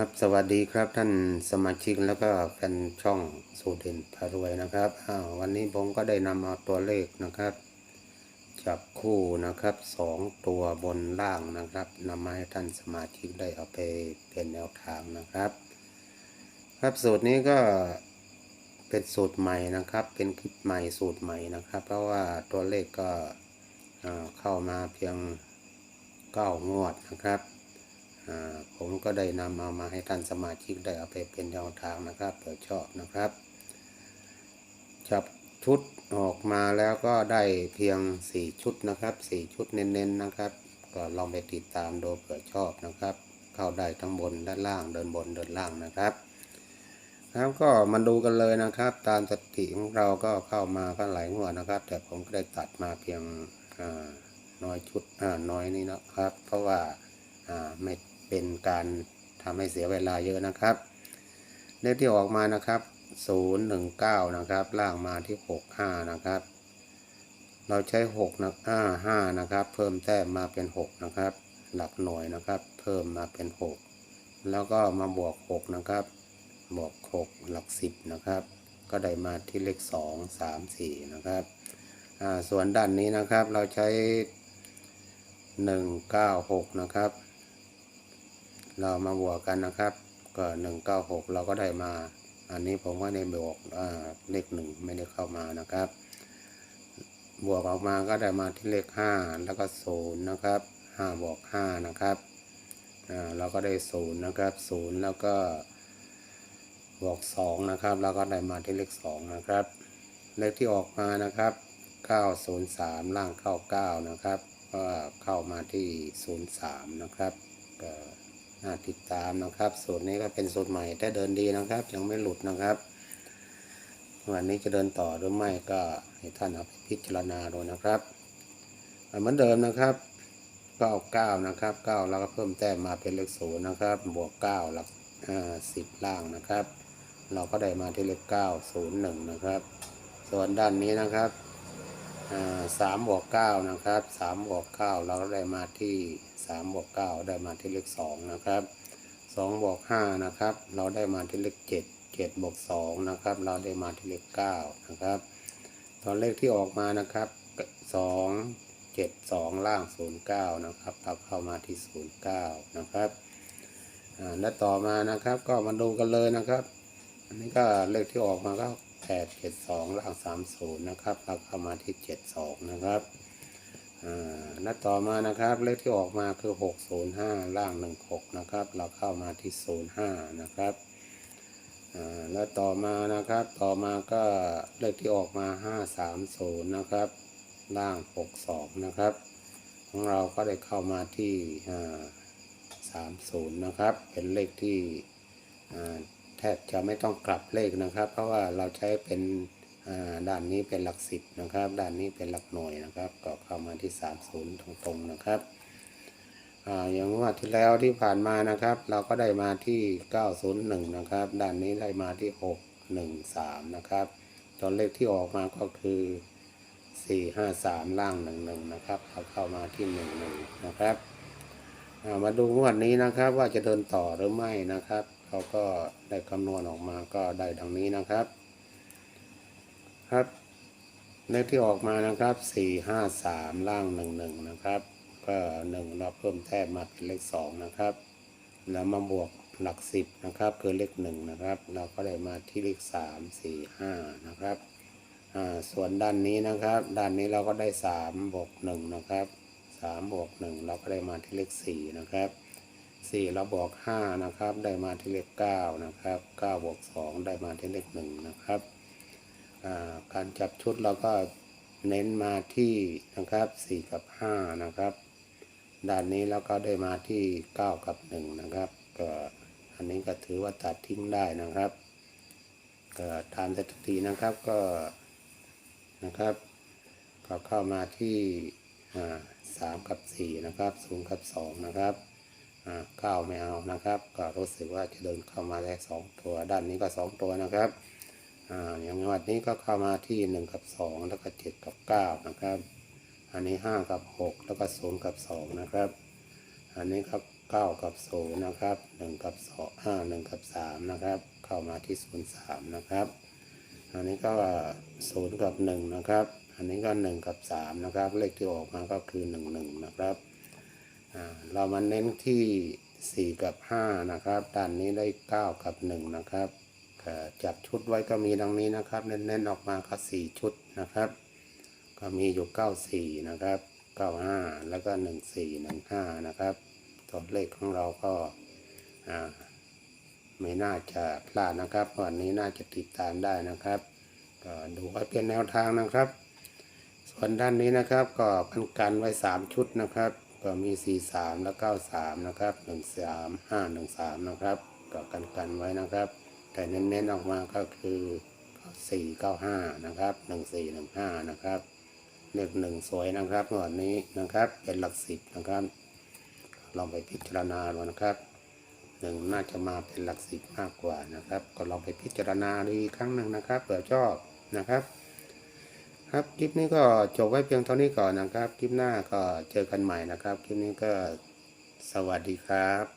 ครับสวัสดีครับท่านสมาชิกแล้วก็แฟนช่องสูเด่นพารวยนะครับอ้าววันนี้ผมก็ได้นำเอาตัวเลขนะครับ จับคู่นะครับสองตัวบนล่างนะครับนำมาให้ท่านสมาชิกได้เอาไปเป็นแนวทางนะครับ ครับสูตรนี้ก็เป็นสูตรใหม่นะครับ เป็นคลิปใหม่สูตรใหม่นะครับ เพราะว่าตัวเลขก็เข้ามาเพียงเก้างวดนะครับ ผมก็ได้นำเอามาให้ท่านสมาชิกได้เอาไปเป็นแนวทางนะครับเผื่อชอบนะครับจับชุดออกมาแล้วก็ได้เพียง 4 ชุดนะครับ 4 ชุดเน้นๆนะครับ ก็ลองไปติดตามดูเผื่อชอบนะครับ เข้าได้ทั้งบนด้านล่างเดินบนเดินล่างนะครับครับก็มาดูกันเลยนะครับ ตามสติของเราก็เข้ามาก็หลายงวดนะครับ แต่ผมก็ได้ตัดมาเพียงน้อยชุดน้อยนี่นะครับ เพราะว่าอ่าไม่ เป็นการทำให้เสียเวลาเยอะนะครับ เลขที่ออกมานะครับ 019 นะครับ ล่างมาที่ 65 นะครับ เราใช้6นะอ่า5นะครับ เพิ่มแต้มมาเป็น 6 นะครับ หลักหน่วยนะครับ เพิ่มมาเป็น 6 แล้วก็มาบวก 6 นะครับ บวก 6 หลัก 10 นะครับ ก็ได้มาที่เลข 2 3 4 นะครับ ส่วนด้านนี้นะครับเราใช้ 196 นะครับ เรามาบวกกันนะครับ ก็หนึ่งเก้าหกเราก็ได้มา อันนี้ผมก็ได้บวกอ่าเลขหนึ่งไม่ได้เข้ามานะครับ บวกออกมาก็ได้มาที่เลขห้าแล้วก็ศูนย์นะครับห้าบวกห้านะครับอ่าเราก็ได้ศูนย์นะครับศูนย์แล้วก็บวกสองนะครับ เราก็ได้มาที่เลขสองนะครับ เลขที่ออกมานะครับเก้าศูนย์สามล่างเข้าเก้านะครับ ก็เข้ามาที่ศูนย์สามนะครับก็น่า ติดตามนะครับ สูตรนี้ก็เป็นสูตรใหม่แต่เดินดีนะครับ ยังไม่หลุดนะครับ วันนี้จะเดินต่อหรือไม่ก็ให้ท่านเอาไปพิจารณาดูนะครับเหมือนเดิมนะครับก็เอาเก้านะครับเก้าแล้วก็เพิ่มแต้มมาเป็นเลขศูนย์นะครับ บวกเก้าหลักสิบล่างนะครับ เราก็ได้มาที่เลขเก้าศูนย์หนึ่งนะครับ ส่วนด้านนี้นะครับสามบวกเก้านะครับสามบวกเก้าเราก็ได้มาที่ สามบวกเก้าได้มาที่เลขสองนะครับสองบวกห้านะครับ เราได้มาที่เลขเจ็ดเจ็ดบวกสองนะครับ เราได้มาที่เลขเก้านะครับตัวเลขที่ออกมานะครับสองเจ็ดสองล่างศูนย์เก้านะครับเราเข้ามาที่ศูนย์เก้านะครับและต่อมานะครับก็มาดูกันเลยนะครับ อันนี้ก็เลขที่ออกมาก็แปดเจ็ดสองล่างสามศูนย์นะครับเราเข้ามาที่เจ็ดสองนะครับ อ่าและต่อมานะครับ เลขที่ออกมาคือหกศูนย์ห้าล่างหนึ่งหกนะครับ เราเข้ามาที่ศูนย์ห้านะครับและต่อมานะครับ ต่อมาก็เลขที่ออกมาห้าสามศูนย์นะครับ ล่างหกสองนะครับ ของเราก็ได้เข้ามาที่อ่าสามศูนย์นะครับ เป็นเลขที่แทบจะไม่ต้องกลับเลขนะครับ เพราะว่าเราใช้เป็น ด้านนี้เป็นหลักสิบนะครับ ด้านนี้เป็นหลักหน่วยนะครับ ก็เข้ามาที่30ตรงๆนะครับอย่างว่าที่แล้วที่ผ่านมานะครับ เราก็ได้มาที่ 901 นะครับ ด้านนี้ได้มาที่ 613 นะครับตัวเลขที่ออกมาก็คือ 453 ล่าง 11 นะครับเราเข้ามาที่ 11 นะครับามาดูงวดนี้นะครับว่าจะเดินต่อหรือไม่นะครับเขาก็ได้คำนวณออกมาก็ได้ดังนี้นะครับ ครับ เลขที่ออกมานะครับสี่ห้าสามล่างหนึ่งหนึ่งนะครับ ก็หนึ่งเราเพิ่มแต้มมาเป็นเลขสองนะครับ แล้วมาบวกหลักสิบนะครับคือเลขหนึ่งนะครับ เราก็ได้มาที่เลขสามสี่ห้านะครับอ่าส่วนด้านนี้นะครับ ด้านนี้เราก็ได้สามบวกหนึ่งนะครับสามบวกหนึ่งเราก็ได้มาที่เลขสี่นะครับสี่เราบวกห้านะครับ ได้มาที่เลขเก้านะครับเก้าบวกสองได้มาที่เลขหนึ่งนะครับ การจับชุดเราก็เน้นมาที่นะครับสี่กับห้านะครับ ด้านนี้เราก็ได้มาที่เก้ากับหนึ่งนะครับก็อันนี้ก็ถือว่าตัดทิ้งได้นะครับก็ตามสถิตินะครับก็นะครับ ก็เข้ามาที่สามกับสี่นะครับศูนย์กับสองนะครับเก้าไม่เอานะครับ ก็รู้สึกว่าจะเดินเข้ามาได้สองตัวด้านนี้ก็สองตัวนะครับ อย่างวัดนี้ก็เข้ามาที่หนึ่งกับสองแล้วก็เจ็ดกับเก้านะครับ อันนี้ห้ากับหกแล้วก็ศูนย์กับสองนะครับ อันนี้ครับเก้ากับศูนย์นะครับหนึ่งกับสองห้าหนึ่งกับสามนะครับ เข้ามาที่ศูนย์สามนะครับ อันนี้ก็ศูนย์กับหนึ่งนะครับ อันนี้ก็หนึ่งกับสามนะครับ เลขที่ออกมาก็คือหนึ่งหนึ่งนะครับเรามาเน้นที่สี่กับห้านะครับด้านนี้ได้เก้ากับหนึ่งนะครับ จับชุดไว้ก็มีดังนี้นะครับ เน้นๆออกมาก็สี่ชุดนะครับ ก็มีอยู่เก้าสี่นะครับเก้าห้าแล้วก็หนึ่งสี่หนึ่งห้านะครับตัวเลขของเราก็ไม่น่าจะพลาดนะครับวันนี้น่าจะติดตามได้นะครับก็ดูไว้เป็นแนวทางนะครับ ส่วนด้านนี้นะครับก็กันกันไว้สามชุดนะครับ ก็มีสี่สามและเก้าสามนะครับหนึ่งสามห้าหนึ่งสามนะครับ ก็กันกันไว้นะครับ แต่เน้นๆออกมาก็คือสี่เก้าห้านะครับหนึ่งสี่หนึ่งห้านะครับเลขหนึ่งสวยนะครับวันนี้นะครับเป็นหลักสิบนะครับ ลองไปพิจารณาดูนะครับหนึ่งน่าจะมาเป็นหลักสิบมากกว่านะครับ ก็ลองไปพิจารณาดูอีกครั้งหนึ่งนะครับเผื่อชอบนะครับ ครับคลิปนี้ก็จบไว้เพียงเท่านี้ก่อนนะครับ คลิปหน้าก็เจอกันใหม่นะครับ คลิปนี้ก็สวัสดีครับ